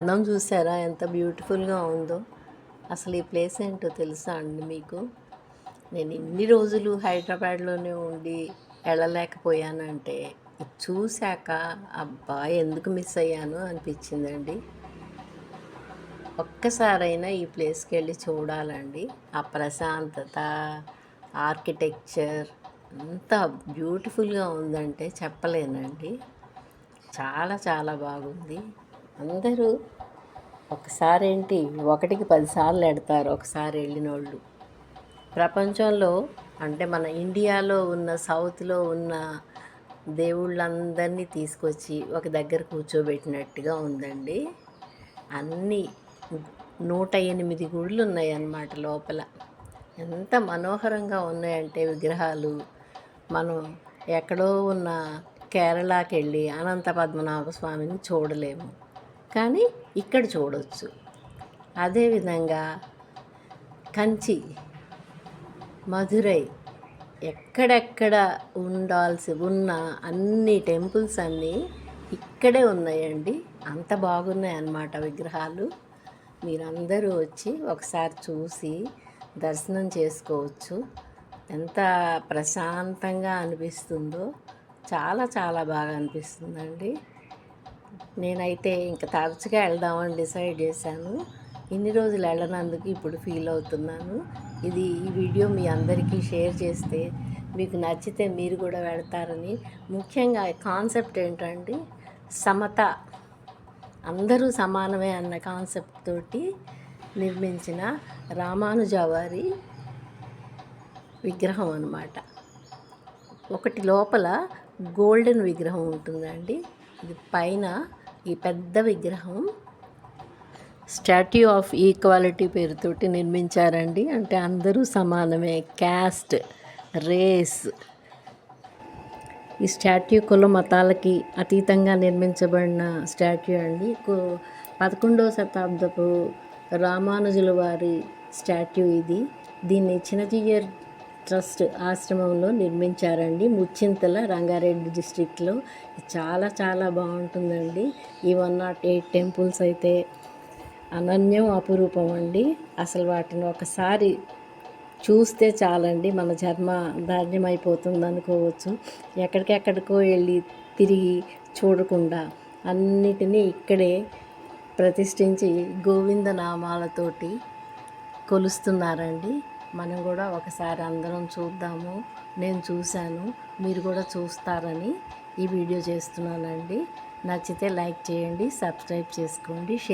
అన్నం చూసారా? ఎంత బ్యూటిఫుల్గా ఉందో. అసలు ఈ ప్లేస్ ఏంటో తెలుసా అండి మీకు? నేను ఇన్ని రోజులు హైదరాబాద్లోనే ఉండి వెళ్ళలేకపోయానంటే చూశాక అబ్బా! ఎందుకు మిస్ అయ్యాను అనిపించిందండి. ఒక్కసారైనా ఈ ప్లేస్కి వెళ్ళి చూడాలండి. ఆ ప్రశాంతత ఆర్కిటెక్చర్ ఎంత బ్యూటిఫుల్గా ఉందంటే చెప్పలేనండి. చాలా చాలా బాగుంది. అందరూ ఒకసారి ఏంటి ఒకటికి పదిసార్లు ఎడతారు ఒకసారి వెళ్ళిన వాళ్ళు ప్రపంచంలో అంటే మన ఇండియాలో ఉన్న సౌత్లో ఉన్న దేవుళ్ళందరినీ తీసుకొచ్చి ఒక దగ్గర కూర్చోబెట్టినట్టుగా ఉందండి. అన్నీ నూట ఎనిమిది గుళ్ళు ఉన్నాయి అన్నమాట లోపల. ఎంత మనోహరంగా ఉన్నాయంటే విగ్రహాలు. మనం ఎక్కడో ఉన్న కేరళకి వెళ్ళి అనంత పద్మనాభ స్వామిని చూడలేము. కానీ ఇక్కడ చూడవచ్చు అదేవిధంగా కంచి మధురై ఎక్కడెక్కడ ఉండాల్సి ఉన్న అన్ని టెంపుల్స్ అన్నీ ఇక్కడే ఉన్నాయండి. అంత బాగున్నాయి అన్నమాట విగ్రహాలు. మీరందరూ వచ్చి ఒకసారి చూసి దర్శనం చేసుకోవచ్చు. ఎంత ప్రశాంతంగా అనిపిస్తుందో చాలా చాలా బాగా అనిపిస్తుందండి. నేనైతే ఇంకా తరచుగా వెళ్దామని డిసైడ్ చేశాను. ఇన్ని రోజులు వెళ్ళనందుకు ఇప్పుడు ఫీల్ అవుతున్నాను. ఇది ఈ వీడియో మీ అందరికీ షేర్ చేస్తే మీకు నచ్చితే మీరు కూడా వెళ్తారని. ముఖ్యంగా కాన్సెప్ట్ ఏంటంటే సమత అందరూ సమానమే అన్న కాన్సెప్ట్ తోటి నిర్మించిన రామానుజావారి విగ్రహం అన్నమాట. ఒకటి లోపల గోల్డెన్ విగ్రహం ఉంటుందండి. ఇది పైన ఈ పెద్ద విగ్రహం. స్టాట్యూ ఆఫ్ ఈక్వాలిటీ పేరుతోటి నిర్మించారండి. అంటే అందరూ సమానమే. Caste race. ఈ స్టాట్యూ కుల మతాలకి అతీతంగా నిర్మించబడిన స్టాట్యూ అండి. పదకొండవ శతాబ్దపు రామానుజుల వారి స్టాట్యూ ఇది. దీన్ని చిన్నజీయర్ ట్రస్ట్ ఆశ్రమంలో నిర్మించారండి. ముచ్చింతల రంగారెడ్డి డిస్ట్రిక్ట్లో. చాలా చాలా బాగుంటుందండి. ఈ వన్ నాట్ ఎయిట్ టెంపుల్స్ అయితే అనన్యం అపురూపం అండి. అసలు వాటిని ఒకసారి చూస్తే చాలండి. మన జన్మ ధాన్యమైపోతుంది అనుకోవచ్చు. ఎక్కడికెక్కడికో వెళ్ళి తిరిగి చూడకుండా అన్నిటినీ ఇక్కడే ప్రతిష్ఠించి గోవిందనామాలతోటి కొలుస్తున్నారండి. మనం కూడా ఒకసారి అందరం చూద్దాము. నేను చూశాను. మీరు కూడా చూస్తారని ఈ వీడియో చేస్తున్నానండి. నచ్చితే లైక్ చేయండి సబ్స్క్రైబ్ చేసుకోండి షేర్